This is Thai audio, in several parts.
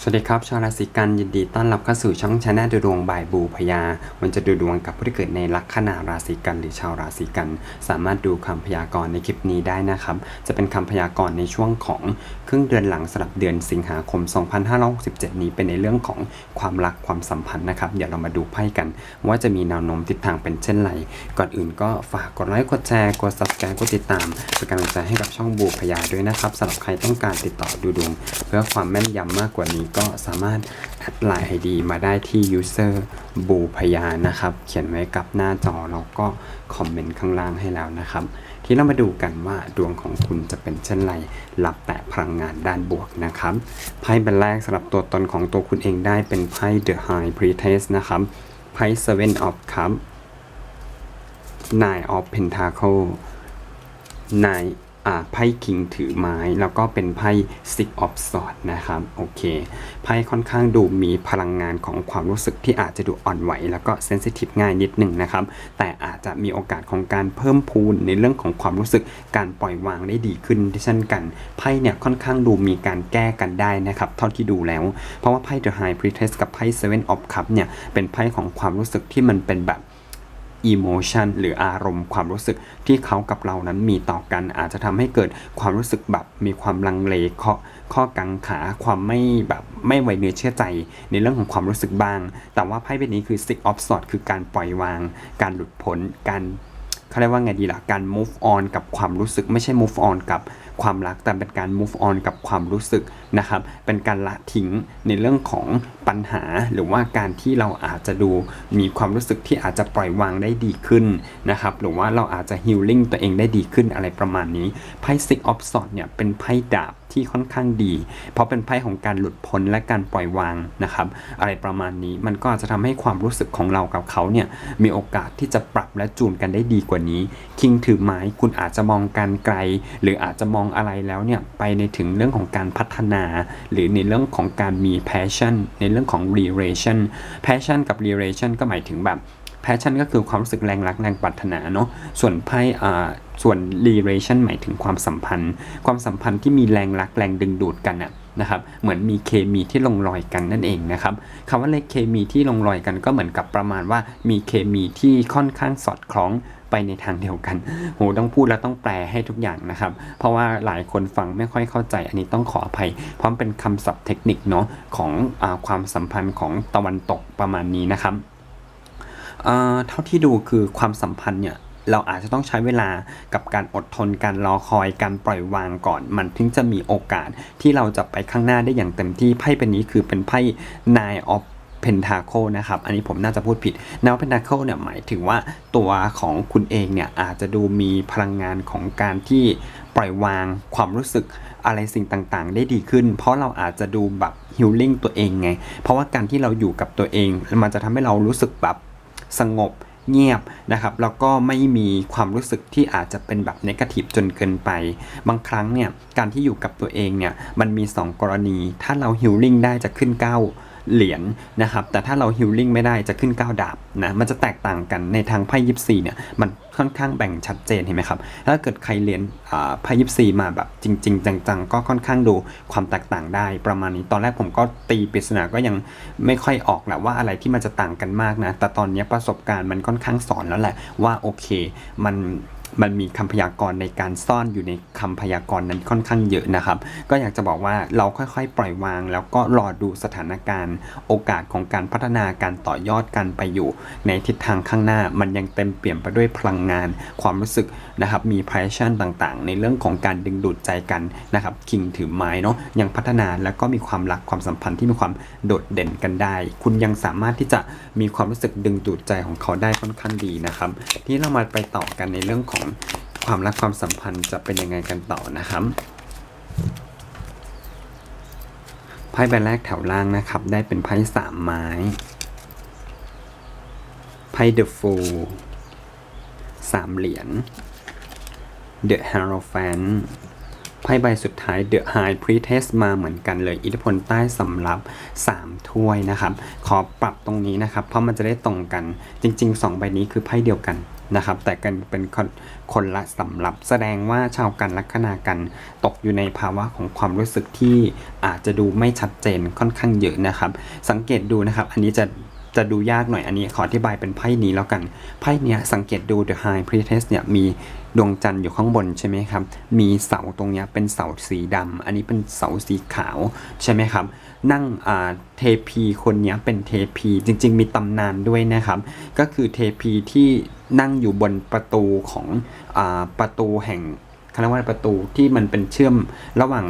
สวัสดีครับชาวราศีกันยินดีต้อนรับเข้าสู่ช่องชาแนลดูดวงบ่ายบูพยา มันจะดูดวงกับผู้ที่เกิดในลัคนาราศีกันหรือชาวราศีกัน สามารถดูคำพยากรณ์ในคลิปนี้ได้นะครับ จะเป็นคำพยากรณ์ในช่วงของครึ่งเดือนหลังสำหรับเดือนสิงหาคม 2567 นี้เป็นในเรื่องของความรักความสัมพันธ์นะครับเดี๋ยวเรามาดูไพ่กัน ว่าจะมีแนวโน้มทิศทางเป็นเช่นไร ก่อนอื่นก็ฝากกดไลค์กดแชร์กด subscribe กดติดตามเป็นกำลังใจให้กับช่องบูพยาด้วยนะครับสำหรับใครต้องการติดต่อดูดวง เพื่อความแม่นยำมากกว่านี้ก็สามารถแอดไลน์ ID มาได้ที่ user บูพยานะครับ เขียนไว้กับหน้าจอแล้วก็คอมเมนต์ข้างล่างให้แล้วนะครับ ที่เรามาดูกันว่าดวงของคุณจะเป็นเช่นไรรับแต่พลังงานด้านบวกนะครับ ไพ่ใบแรกสำหรับตัวตนของตัวคุณเองได้เป็นไพ่ The High Priestess นะครับ ไพ่ Seven of Cups Nine of Pentacle นายอ่า ไพ่คิงถือไม้ แล้วก็เป็นไพ่ Six of Swords นะครับโอเคไพ่ค่อนข้างดูมีพลังงานของความรู้สึกที่อาจจะดูอ่อนไหว แล้วก็เซนซิทีฟง่ายนิดหนึ่งนะครับ แต่อาจจะมีโอกาสของการเพิ่มพูนในเรื่องของความรู้สึกการปล่อยวางได้ดีขึ้นเช่นกันไพ่เนี่ยค่อนข้างดูมีการแก้กันได้นะครับเท่าที่ดูแล้ว เพราะว่าไพ่ The High Priestess กับไพ่ Seven of Cups เนี่ยเป็นไพ่ของความรู้สึกที่มันเป็นแบบ emotion หรืออารมณ์ความรู้สึกที่เขากับเรานั้นมีต่อกัน อาจจะทำให้เกิดความรู้สึกแบบมีความลังเลข้อข้อกังขาความไม่แบบไม่ไวเนื้อเชื่อใจในเรื่องของความรู้สึกบ้าง แต่ว่าไพ่ใบนี้คือ six of swords คือการปล่อยวาง การหลุดพ้นการเขาเรียกว่าไงดีล่ะการ move on กับความรู้สึกไม่ใช่ move on กับ ความรักแต่เป็นการ move on กับความรู้สึกนะครับ เป็นการละทิ้งในเรื่องของปัญหา หรือว่าการที่เราอาจจะดูมีความรู้สึกที่อาจจะปล่อยวางได้ดีขึ้นนะครับ หรือว่าเราอาจจะ healing ตัวเองได้ดีขึ้นอะไรประมาณนี้ ไพ่ six of swords เนี่ยเป็นไพ่ดาบที่ค่อนข้างดี เพราะเป็นไพ่ของการหลุดพ้นและการปล่อยวางนะครับ อะไรประมาณนี้มันก็อาจจะทำให้ความรู้สึกของเรากับเขาเนี่ยมีโอกาสที่จะปรับและจูนกันได้ดีกว่านี้ คิงถือไม้คุณอาจจะมองการไกล หรืออาจจะมองอะไรแล้วเนี่ยไปในถึงเรื่องของการพัฒนา หรือในเรื่องของการมี passion ในเรื่องของ relation passion กับ relation ก็หมายถึงแบบ passion ก็คือความรู้สึกแรงรักแรงปรารถนาเนาะส่วนไพ่อ่าส่วน relation หมายถึงความสัมพันธ์ ความสัมพันธ์ที่มีแรงรักแรงดึงดูดกันอะ นะครับเหมือนมีเคมีที่ลงรอยกันนั่นเองนะครับคำว่าเลขเคมีที่ลงรอยกันก็เหมือนกับประมาณว่ามีเคมีที่ค่อนข้างสอดคล้องไปในทางเดียวกันโหต้องพูดแล้วต้องแปลให้ทุกอย่างนะครับ เพราะว่าหลายคนฟังไม่ค่อยเข้าใจ อันนี้ต้องขออภัย เพราะเป็นคำศัพท์เทคนิคเนาะของอความสัมพันธ์ของตะวันตกประมาณนี้นะครับเท่าที่ดูคือความสัมพันธ์เนี่ย เราอาจจะต้องใช้เวลากับการอดทนการรอคอยการปล่อยวางก่อน มันถึงจะมีโอกาสที่เราจะไปข้างหน้าได้อย่างเต็มที่ไพ่เป็นนี้คือเป็นไพ่ Nine of Pentacle นะครับ อันนี้ผมน่าจะพูดผิด Nine of Pentacle เนี่ยหมายถึงว่าตัวของคุณเองเนี่ยอาจจะดูมีพลังงานของการที่ปล่อยวางความรู้สึกอะไรสิ่งต่างๆ ได้ดีขึ้น เพราะเราอาจจะดูแบบฮิลลิ่งตัวเองไง เพราะว่าการที่เราอยู่กับตัวเอง มันจะทำให้เรารู้สึกแบบสงบ เงียบนะครับ แล้วก็ไม่มีความรู้สึกที่อาจจะเป็นแบบนกาทีฟจนเกินไป บางครั้งเนี่ยการที่อยู่กับตัวเองเนี่ยมันมี 2 กรณี ถ้าเราฮิลลิ่งได้จะขึ้น9 เหรียญนะครับ แต่ถ้าเราฮิลลิ่งไม่ได้จะขึ้น 9 ดาบนะ มันจะแตกต่างกันในทางไพ่ยิปซีเนี่ย มันค่อนข้างแบ่งชัดเจนเห็นไหมครับ ถ้าเกิดใครเรียนไพ่ยิปซีมาแบบจริง ๆ จังๆ ก็ค่อนข้างดูความแตกต่างได้ประมาณนี้ ตอนแรกผมก็ตีปริศนาก็ยังไม่ค่อยออกแหละว่าอะไรที่มันจะต่างกันมากนะ แต่ตอนนี้ประสบการณ์มันค่อนข้างสอนแล้วแหละว่าโอเค มัน มันมีคำพยากรณ์ในการซ่อนอยู่ในคำพยากรณ์นั้นค่อนข้างเยอะนะครับ ก็อยากจะบอกว่าเราค่อยๆ ปล่อยวาง แล้วก็รอดูสถานการณ์ โอกาสของการพัฒนาการต่อยอดกันไปอยู่ ในทิศทางข้างหน้ามันยังเต็มเปี่ยมไปด้วยพลังงาน ความรู้สึกนะครับมี passion ต่างๆ ในเรื่องของการดึงดูดใจกันนะครับคิงถือไม้เนาะยังพัฒนาแล้วก็มีความรักความสัมพันธ์ที่มีความโดดเด่นกันได้ คุณยังสามารถที่จะมีความรู้สึกดึงดูดใจของเขาได้ค่อนข้างดีนะครับที่เรามาไปต่อกันในเรื่องของความรักความสัมพันธ์จะเป็นยังไงกันต่อนะครับไพ่ใบแรกแถวล่างนะครับ ได้เป็นไพ่สามไม้ไพ่เดอะฟูลสามเหรียญเดอะฮาร์โรแฟนไพ่ใบสุดท้าย The High Priestess มาเหมือนกันเลย อิทธิพลใต้สำรับ3ถ้วยนะครับ ขอปรับตรงนี้นะครับ เพราะมันจะได้ตรงกันจริง ๆ 2 ใบนี้คือไพ่เดียวกัน นะครับ แต่กันเป็นคนคนละสำหรับแสดงว่าชาวกันลัคนากันตกอยู่ในภาวะของความรู้สึกที่อาจจะดูไม่ชัดเจนค่อนข้างเยอะนะครับ สังเกตดูนะครับ อันนี้จะจะดูยากหน่อยอันนี้ขออธิบายเป็นไพ่นี้แล้วกัน ไพ่เนี้ยสังเกตดู The High Priestess เนี่ยมีดวงจันทร์อยู่ข้างบนใช่ไหมครับ มีเสาตรงเนี้ยเป็นเสาสีดำอันนี้เป็นเสาสีขาวใช่ไหมครับ นั่งอ่าเทพีคนนี้เป็นเทพีจริง ๆ มีตำนานด้วยนะครับ ก็คือเทพีที่นั่งอยู่บนประตูของอาประตูแห่งคณะว่าประตูที่มันเป็นเชื่อมระหว่าง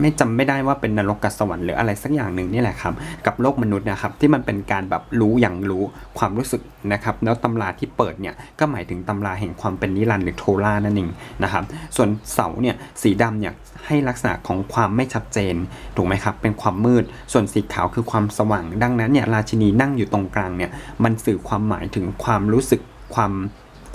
ไม่จำไม่ได้ว่าเป็นนรกกับสวรรค์หรืออะไรสักอย่างหนึ่งนี่แหละครับ กับโลกมนุษย์นะครับที่มันเป็นการแบบรู้อย่างรู้ความรู้สึกนะครับแล้วตำราที่เปิดเนี่ยก็หมายถึงตำราแห่งความเป็นนิรันดร์หรือโทรานั่นเองนะครับส่วนเสาเนี่ยสีดำเนี่ยให้ลักษณะของความไม่ชัดเจนถูกไหมครับเป็นความมืด ส่วนสีขาวคือความสว่าง ดังนั้นเนี่ยราชินีนั่งอยู่ตรงกลางเนี่ยมันสื่อความหมายถึงความรู้สึกความ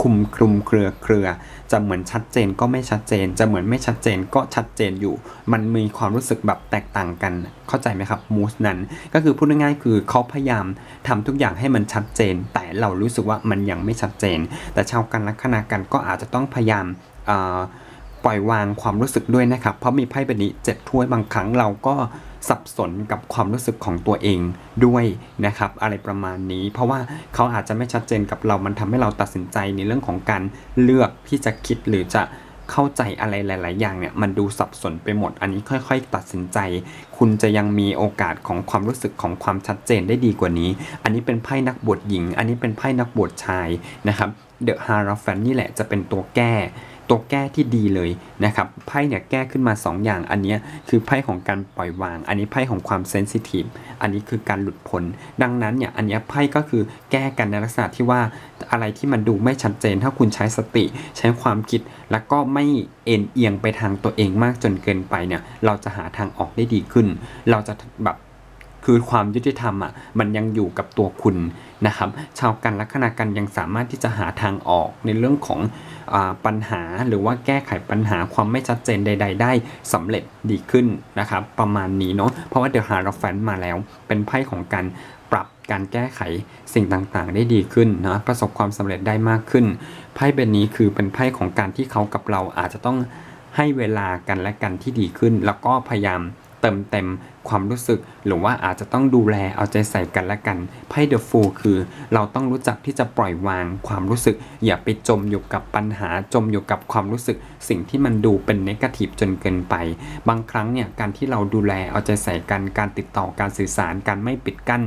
คุมคลุมเครือเครือ จะเหมือนชัดเจนก็ไม่ชัดเจน จะเหมือนไม่ชัดเจนก็ชัดเจนอยู่ มันมีความรู้สึกแบบแตกต่างกัน เข้าใจไหมครับมูสนั้น ก็คือพูดง่ายๆคือเขาพยายามทำทุกอย่างให้มันชัดเจน แต่เรารู้สึกว่ามันยังไม่ชัดเจน แต่ชาวกันลัคนากันก็อาจจะต้องพยายามปล่อยวางความรู้สึกด้วยนะครับ เพราะมีไพ่ใบนี้เจ็ดถ้วยบางครั้งเราก็ สับสนกับความรู้สึกของตัวเองด้วยนะครับ อะไรประมาณนี้ เพราะว่าเขาอาจจะไม่ชัดเจนกับเรามันทำให้เราตัดสินใจในเรื่องของการเลือกที่จะคิดหรือจะเข้าใจอะไรหลาย ๆ อย่างเนี่ยมันดูสับสนไปหมด อันนี้ค่อย ๆ ตัดสินใจ คุณจะยังมีโอกาสของความรู้สึกของความชัดเจนได้ดีกว่านี้ อันนี้เป็นไพ่นักบวชหญิง อันนี้เป็นไพ่นักบวชชายนะครับเดอะฮาราฟันนี่แหละจะเป็นตัวแก้ ตัวแก้ที่ดีเลยนะครับไพ่เนี่ยแก้ขึ้นมา 2 อย่างอันนี้คือไพ่ของการปล่อยวาง อันนี้ไพ่ของความเซนซิทีฟอันนี้คือการหลุดพ้นดังนั้นเนี่ยอันนี้ไพ่ก็คือแก้กันในลักษณะที่ว่าอะไรที่มันดูไม่ชัดเจน ถ้าคุณใช้สติ ใช้ความคิดแล้วก็ไม่เอ็นเอียงไปทางตัวเองมากจนเกินไปเนี่ยเราจะหาทางออกได้ดีขึ้น เราจะแบบ คือความยุติธรรมอะมันยังอยู่กับตัวคุณนะครับ ชาวกันลัคนากันยังสามารถที่จะหาทางออกในเรื่องของอปัญหาหรือว่าแก้ไขปัญหาความไม่ชัดเจนใด ๆ ได้สำเร็จดีขึ้นนะครับ ประมาณนี้เนาะเพราะว่าเดี๋ยวหาเราแฟนมาแล้ว เป็นไพ่ของการปรับการแก้ไขสิ่งต่างๆ ได้ดีขึ้นนะประสบความสำเร็จได้มากขึ้นไพ่ใบนี้คือเป็นไพ่ของการที่เขากับเราอาจจะต้องให้เวลากันและกันที่ดีขึ้น แล้วก็พยายาม เติมเต็มความรู้สึก หรือว่าอาจจะต้องดูแลเอาใจใส่กันและกันไพ่เดอะฟูคือ เราต้องรู้จักที่จะปล่อยวางความรู้สึก อย่าไปจมอยู่กับปัญหาจมอยู่กับความรู้สึก สิ่งที่มันดูเป็นนกาทีฟจนเกินไป บางครั้งเนี่ยการที่เราดูแลเอาใจใส่กันการติดต่อการสื่อสารการไม่ปิดกั้น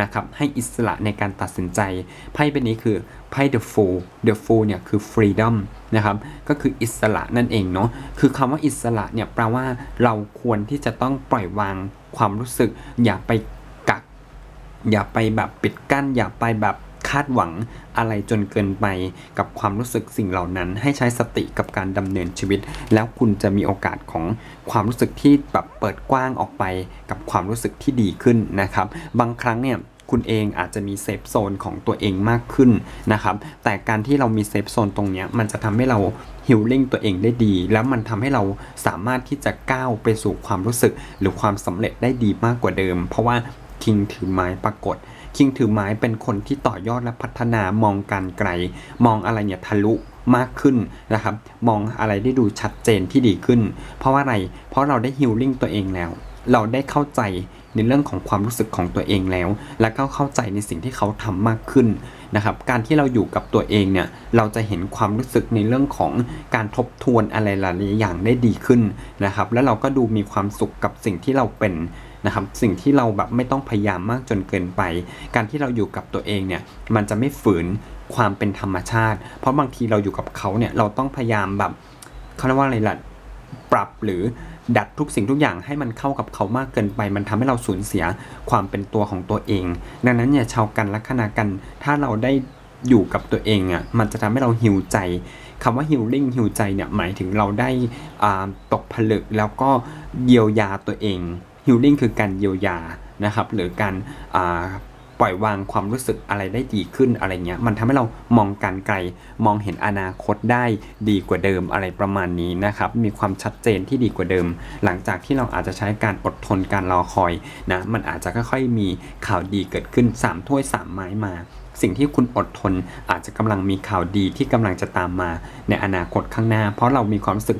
นะครับให้อิสระในการตัดสินใจไพ่ใบนี้คือไพ่ The Fool The Fool เนี่ยคือ freedom นะครับก็คืออิสระนั่นเองเนาะคือคำว่าอิสระเนี่ยแปลว่าเราควรที่จะต้องปล่อยวางความรู้สึก อย่าไปกัก อย่าไปแบบปิดกั้น อย่าไปแบบ คาดหวังอะไรจนเกินไปกับความรู้สึกสิ่งเหล่านั้น ให้ใช้สติกับการดำเนินชีวิต แล้วคุณจะมีโอกาสของความรู้สึกที่แบบเปิดกว้างออกไป กับความรู้สึกที่ดีขึ้นนะครับ บางครั้งเนี่ยคุณเองอาจจะมีเซฟโซนของตัวเองมากขึ้นนะครับ แต่การที่เรามีเซฟโซนตรงนี้มันจะทำให้เราฮิลลิ่งตัวเองได้ดี แล้วมันทำให้เราสามารถที่จะก้าวไปสู่ความรู้สึก หรือความสำเร็จได้ดีมากกว่าเดิม เพราะว่าคิงถือไม้ปรากฏ คิงถือไม้เป็นคนที่ต่อยอดและพัฒนามองการไกล มองอะไรเนี่ยทะลุมากขึ้นนะครับ มองอะไรได้ดูชัดเจนที่ดีขึ้น เพราะว่าอะไร เพราะเราได้ฮิลลิ่งตัวเองแล้ว เราได้เข้าใจในเรื่องของความรู้สึกของตัวเองแล้ว และก็เข้าใจในสิ่งที่เขาทำมากขึ้นนะครับ การที่เราอยู่กับตัวเองเนี่ย เราจะเห็นความรู้สึกในเรื่องของการทบทวนอะไรหลายๆอย่างได้ดีขึ้นนะครับ แล้วเราก็ดูมีความสุขกับสิ่งที่เราเป็น นะครับสิ่งที่เราแบบไม่ต้องพยายามมากจนเกินไป การที่เราอยู่กับตัวเองเนี่ยมันจะไม่ฝืนความเป็นธรรมชาติ เพราะบางทีเราอยู่กับเขาเนี่ยเราต้องพยายามแบบเขาเรียกว่าอะไรล่ะปรับหรือดัดทุกสิ่งทุกอย่างให้มันเข้ากับเขามากเกินไป มันทำให้เราสูญเสียความเป็นตัวของตัวเอง ดังนั้นเนี่ยชาวกันลัคนากัน ถ้าเราได้อยู่กับตัวเองอะมันจะทำให้เราหิวใจคำว่าฮิลลิ่งฮิวใจเนี่ยหมายถึงเราได้อ่าตกผลึกแล้วก็เยียวยาตัวเอง ฮิลลิ่งคือการเยียวยานะครับหรือการปล่อยวางความรู้สึกอะไรได้ดีขึ้นอะไรเงี้ย มันทำให้เรามองการไกล มองเห็นอนาคตได้ดีกว่าเดิมอะไรประมาณนี้นะครับ มีความชัดเจนที่ดีกว่าเดิม หลังจากที่เราอาจจะใช้การอดทนการรอคอยนะ มันอาจจะค่อยๆมีข่าวดีเกิดขึ้น 3 ถ้วย 3 ไม้มา สิ่งที่คุณอดทนอาจจะกำลังมีข่าวดีที่กำลังจะตามมาในอนาคตข้างหน้า เพราะเรามีความรู้สึก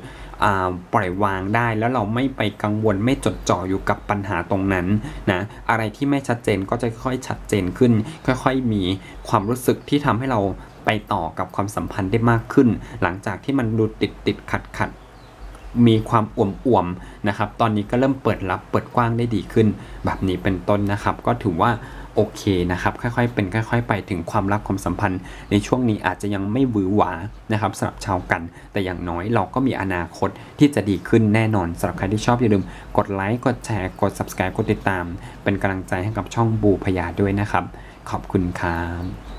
ปล่อยวางได้ แล้วเราไม่ไปกังวลไม่จดจ่ออยู่กับปัญหาตรงนั้นนะอะไรที่ไม่ชัดเจนก็จะค่อยชัดเจนขึ้น ค่อยๆ มีความรู้สึกที่ทำให้เราไปต่อกับความสัมพันธ์ได้มากขึ้น หลังจากที่มันดูติดติดขัดขัดมีความอ่วมๆนะครับ ตอนนี้ก็เริ่มเปิดรับเปิดกว้างได้ดีขึ้น แบบนี้เป็นต้นนะครับ ก็ถือว่า โอเคนะครับ ค่อยๆ เป็นค่อย ๆ ไปถึงความรักความสัมพันธ์ ในช่วงนี้อาจจะยังไม่หวือหวานะครับสำหรับชาวกัน แต่อย่างน้อยเราก็มีอนาคตที่จะดีขึ้นแน่นอนสำหรับใครที่ชอบอย่าลืมกดไลค์กดแชร์กด subscribe กดติดตาม เป็นกำลังใจให้กับช่องบูพยาด้วยนะครับ ขอบคุณครับ